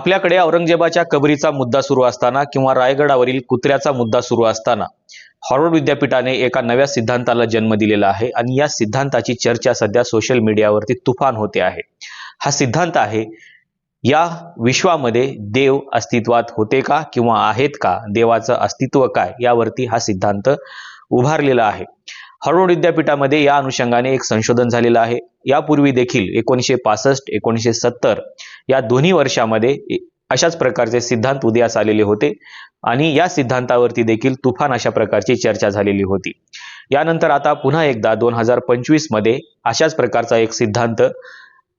आपल्याकडे औरंगजेबाच्या कबरीचा मुद्दा सुरू असताना किंवा रायगडावरील कुत्र्याचा मुद्दा सुरू असताना हॉर्वर्ड विद्यापीठाने एका नव्या सिद्धांताला जन्म दिलेला आहे आणि या सिद्धांताची चर्चा सध्या सोशल मीडियावरती तुफान होते आहे. हा सिद्धांत आहे या विश्वामध्ये देव अस्तित्वात होते का किंवा आहेत का देवाचं अस्तित्व काय यावरती हा सिद्धांत उभारलेला आहे. हॉर्वर्ड विद्यापीठामध्ये या अनुषंगाने एक संशोधन झालेलं आहे. यापूर्वी देखील एकोणीसशे पासष्ट एकोणीसशे सत्तर या दोन्ही वर्षामध्ये अशाच प्रकारचे सिद्धांत उदयास आलेले होते आणि या सिद्धांतावरती देखील तुफान अशा प्रकारची चर्चा झालेली होती. यानंतर आता पुन्हा एकदा दोन हजार पंचवीसमध्ये अशाच प्रकारचा एक सिद्धांत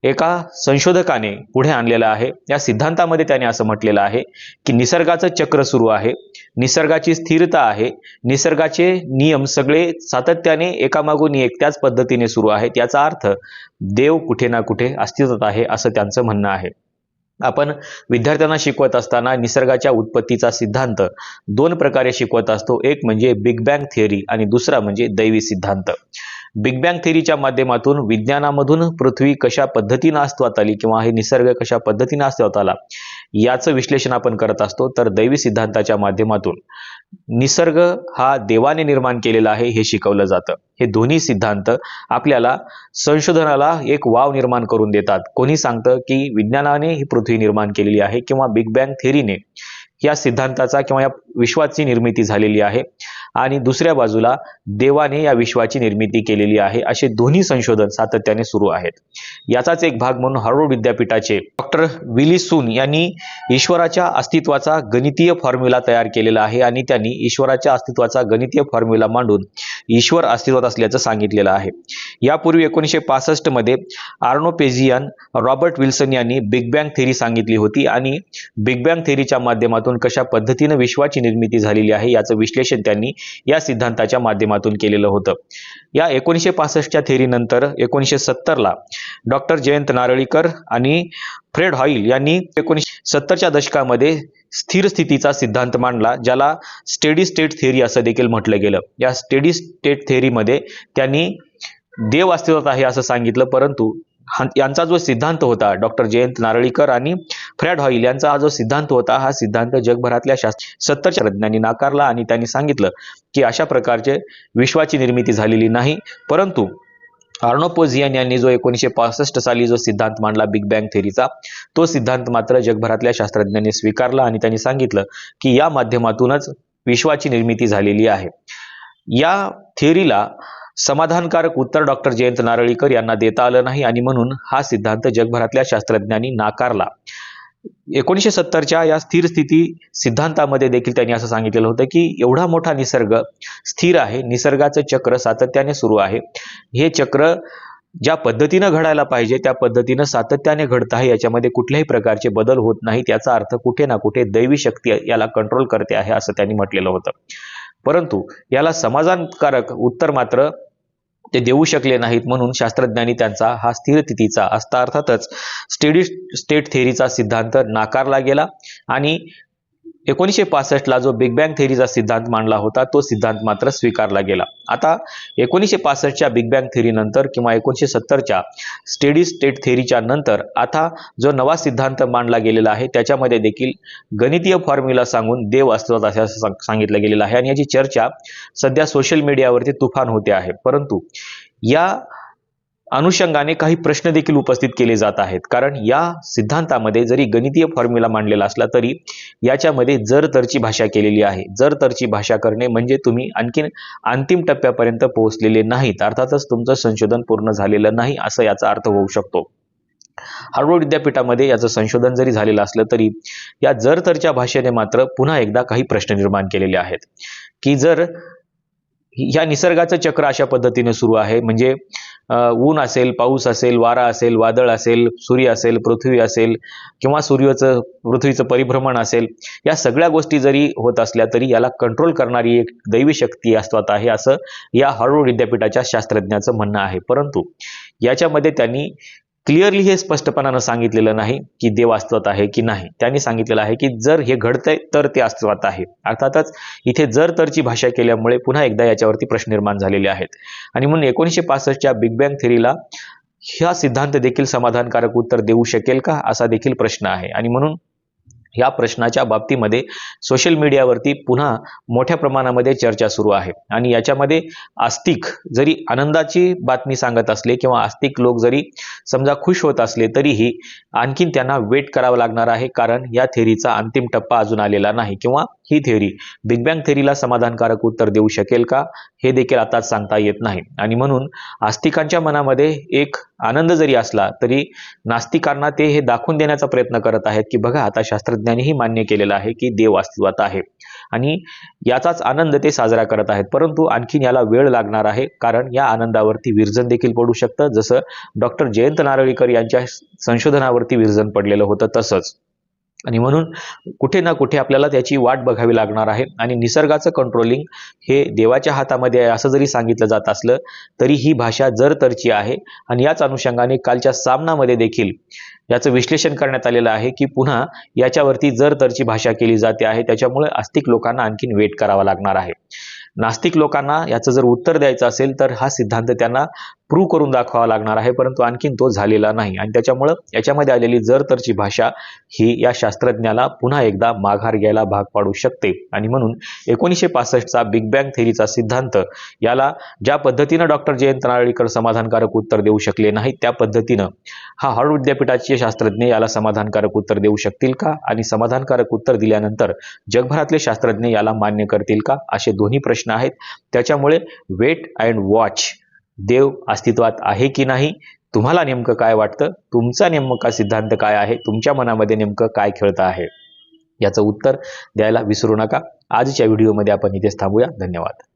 एका संशोधकाने पुढे आणलेला आहे. या सिद्धांतामध्ये त्याने असं म्हटलेलं आहे की निसर्गाचं चक्र सुरू आहे. निसर्गाची स्थिरता आहे. निसर्गाचे नियम सगळे सातत्याने एकामागून एक त्याच पद्धतीने सुरू आहेत. याचा अर्थ देव कुठे ना कुठे अस्तित्वात आहे असं त्यांचं म्हणणं आहे. आपण विद्यार्थ्यांना शिकवत असताना निसर्गाच्या उत्पत्तीचा सिद्धांत दोन प्रकारे शिकवत असतो. एक म्हणजे बिग बँग थिअरी आणि दुसरा म्हणजे दैवी सिद्धांत. बिग बँग थिअरीच्या माध्यमातून विज्ञानामधून पृथ्वी कशा पद्धतीनं अस्तित्वात आली किंवा हे निसर्ग कशा पद्धतीनं अस्तित्वात आला याचं विश्लेषण आपण करत असतो. तर दैवी सिद्धांताच्या माध्यमातून निसर्ग हा देवाने निर्माण केलेला आहे हे शिकवलं जातं. हे दोन्ही सिद्धांत आपल्याला संशोधनाला एक वाव निर्माण करून देतात. कोणी सांगतं की विज्ञानाने ही पृथ्वी निर्माण केलेली आहे किंवा बिग बँग थिअरीने या सिद्धांताचा किंवा या विश्वाची निर्मिती झालेली आहे. आणि दुसऱ्या बाजूला देवाने या विश्वाची निर्मिती केलेली आहे. असे दोन्ही संशोधन सातत्याने सुरू आहेत. याचाच एक भाग म्हणून हार्वर्ड विद्यापीठाचे डॉक्टर विली सून यांनी ईश्वराच्या अस्तित्वाचा गणितीय फॉर्म्युला तयार केलेला आहे आणि त्यांनी ईश्वराच्या अस्तित्वाचा गणितीय फॉर्म्युला मांडून ईश्वर अस्तित्वात असल्याचं सांगितलेलं आहे. यापूर्वी एकोणीसशे पासष्टमध्ये आर्नोपेझियन रॉबर्ट विल्सन यांनी बिग बँग थेरी सांगितली होती आणि बिग बँग थेरीच्या माध्यमातून कशा पद्धतीनं विश्वाची निर्मिती झालेली आहे याचं विश्लेषण त्यांनी या सिद्धांताच्या माध्यमातून केलेलं होतं. या एकोणीसशे पासष्टच्या थेरीनंतर एकोणीसशे सत्तरला डॉक्टर जयंत नारळीकर आणि फ्रेड हॉईल यांनी एकोणीसशे सत्तरच्या दशकामध्ये स्थिर स्थितीचा सिद्धांत मांडला ज्याला स्टेडी स्टेट थेअरी असं देखील म्हटलं गेलं. या स्टेडी स्टेट थेअरीमध्ये त्यांनी देव अस्तित्वात आहे असं सांगितलं परंतु यांचा जो सिद्धांत होता डॉक्टर जयंत नारळीकर आणि फ्रॅड हॉईल यांचा हा जो सिद्धांत होता हा सिद्धांत जगभरातल्या शास्त्र सत्तरच्या तज्ज्ञांनी नाकारला आणि त्यांनी सांगितलं की अशा प्रकारचे विश्वाची निर्मिती झालेली नाही. परंतु आर्नोपोझियन यांनी जो एकोणीसशे पासष्ट साली जो सिद्धांत मांडला बिग बँग थेरीचा तो सिद्धांत मात्र जगभरातल्या शास्त्रज्ञांनी स्वीकारला आणि त्यांनी सांगितलं की या माध्यमातूनच विश्वाची निर्मिती झालेली आहे. या थेरीला समाधानकारक उत्तर डॉक्टर जयंत नारळीकर यांना देता आलं नाही आणि म्हणून हा सिद्धांत जगभरातल्या शास्त्रज्ञांनी नाकारला. एकोणीसशे सत्तरच्या या स्थिर स्थिती सिद्धांतामध्ये देखील त्यांनी असं सांगितलेलं होतं की एवढा मोठा निसर्ग स्थिर आहे निसर्गाचं चक्र सातत्याने सुरू आहे. हे चक्र ज्या पद्धतीनं घडायला पाहिजे त्या पद्धतीनं सातत्याने घडत आहे याच्यामध्ये कुठल्याही प्रकारचे बदल होत नाहीत याचा अर्थ कुठे ना कुठे दैवी शक्ती याला कंट्रोल करते आहे असं त्यांनी म्हटलेलं होतं. परंतु याला समाधानकारक उत्तर मात्र ते देऊ शकले नाहीत म्हणून शास्त्रज्ञांनी त्यांचा हा स्थिर तिथीचा असता अर्थातच स्टेडी स्टेट थेअरीचा सिद्धांत नाकारला गेला आणि एकोणीसशे पासष्टला जो बिग बँग थेरीचा सिद्धांत मांडला होता तो सिद्धांत मात्र स्वीकारला गेला. आता एकोणीसशे पासष्टच्या बिग बँग थेरीनंतर किंवा एकोणीसशे सत्तरच्या स्टेडी स्टेट थेरीच्या नंतर आता जो नवा सिद्धांत मांडला गेलेला आहे त्याच्यामध्ये देखील गणितीय फॉर्म्युला सांगून देव अस्तित्वात आहे असं सांगितलं गेलेलं आहे. आणि याची चर्चा सध्या सोशल मीडियावरती तुफान होते आहे. परंतु या अनुषंगाने काही प्रश्न देखील उपस्थित केले जात आहेत. कारण या सिद्धांतामध्ये जरी गणितीय फॉर्म्युला मांडलेला असला तरी याच्यामध्ये जर तरची भाषा केलेली आहे. जर तरची भाषा करणे म्हणजे तुम्ही आणखीन अंतिम टप्प्यापर्यंत पोहोचलेले नाहीत. अर्थातच तुमचं संशोधन पूर्ण झालेलं नाही असं याचा अर्थ होऊ शकतो. हार्वर्ड विद्यापीठामध्ये याचं संशोधन जरी झालेलं असलं तरी या जर तरच्या भाषेने मात्र पुन्हा एकदा काही प्रश्न निर्माण केलेले आहेत. की जर या निसर्गाचं चक्र अशा पद्धतीने सुरू आहे म्हणजे ऊन असेल पाऊस असेल वारा असेल वादळ असेल सूर्य असेल पृथ्वी असेल किंवा सूर्याचं पृथ्वीचं परिभ्रमण असेल या सगळ्या गोष्टी जरी होत असल्या तरी याला कंट्रोल करणारी एक दैवी शक्ती अस्तित्वात आहे असं या हार्वर्ड विद्यापीठाच्या शास्त्रज्ञाचं म्हणणं आहे. परंतु याच्यामध्ये त्यांनी क्लिअरली हे स्पष्टपणानं सांगितलेलं नाही की देव अस्तित्वात आहे की नाही. त्यांनी सांगितलेलं आहे की जर हे घडतंय तर ते अस्तित्वात आहे. अर्थातच इथे जर तरची भाषा केल्यामुळे पुन्हा एकदा याच्यावरती प्रश्न निर्माण झालेले आहेत. आणि म्हणून एकोणीसशे पासष्टच्या बिग बँग थेरीला हा सिद्धांत देखील समाधानकारक उत्तर देऊ शकेल का? असा देखील प्रश्न आहे. आणि म्हणून या प्रश्नाच्या बाबतीमध्ये सोशल मीडियावरती पुन्हा मोठ्या प्रमाणामध्ये चर्चा सुरू आहे. आणि याच्यामध्ये आस्तिक जरी आनंदाची बातमी सांगत असले किंवा आस्तिक लोक जरी समजा खुश होत असले तरीही आणखीन त्यांना वेट करावं लागणार आहे. कारण या थेरीचा अंतिम टप्पा अजून आलेला नाही. किंवा ही थेरी बिग बँग थेरीला समाधानकारक उत्तर देऊ शकेल का? हे देखील आताच सांगता येत नाही. आणि म्हणून आस्तिकांच्या मनामध्ये एक आनंद जरी असला तरी नास्तिकांना ते हे दाखवून देण्याचा प्रयत्न करत आहेत की बघा आता शास्त्रज्ञांनीही मान्य केलेलं आहे की देव अस्तित्वात आहे. आणि याचाच आनंद ते साजरा करत आहेत. परंतु आणखीन याला वेळ लागणार आहे कारण या आनंदावरती विरजन देखील पडू शकतं. जसं डॉक्टर जयंत नारळीकर यांच्या संशोधनावरती विरजन पडलेलं होतं तसंच. आणि म्हणून कुठे ना कुठे आपल्याला त्याची वाट बघावी लागणार आहे. आणि निसर्गाचं कंट्रोलिंग हे देवाच्या हातामध्ये आहे असं जरी सांगितलं जात असलं तरी ही भाषा जरतरची आहे. आणि याच अनुषंगाने कालच्या सामनामध्ये देखील याचं विश्लेषण करण्यात आलेलं आहे की पुन्हा याच्यावरती जरतरची भाषा केली जाते आहे. त्याच्यामुळे आस्तिक लोकांना आणखीन वेट करावा लागणार आहे. नास्तिक लोकांना याचं जर उत्तर द्यायचं असेल तर हा सिद्धांत त्यांना प्रूव्ह करून दाखवावा लागणार आहे परंतु आणखीन तो झालेला नाही. आणि त्याच्यामुळं याच्यामध्ये आलेली जरतरची भाषा ही या शास्त्रज्ञाला पुन्हा एकदा माघार घ्यायला भाग पाडू शकते. आणि म्हणून एकोणीसशे पासष्टचा बिग बँग थेरीचा सिद्धांत याला ज्या पद्धतीनं डॉक्टर जयंत नारळीकर समाधानकारक उत्तर देऊ शकले नाही त्या पद्धतीनं हा हळू विद्यापीठाचे शास्त्रज्ञ याला समाधानकारक उत्तर देऊ शकतील का? आणि समाधानकारक उत्तर दिल्यानंतर जगभरातले शास्त्रज्ञ याला मान्य करतील का? असे दोन्ही प्रश्न आहेत. त्याच्यामुळे वेट अँड वॉच देव अस्तित्वात आहे की नाही तुम्हाला नेमकं काय वाटतं? तुमचा नेमका सिद्धांत काय आहे? तुमच्या मनामध्ये नेमकं काय खेळतं आहे? याचं उत्तर द्यायला विसरू नका. आजच्या व्हिडिओमध्ये आपण इथेच थांबूया. धन्यवाद.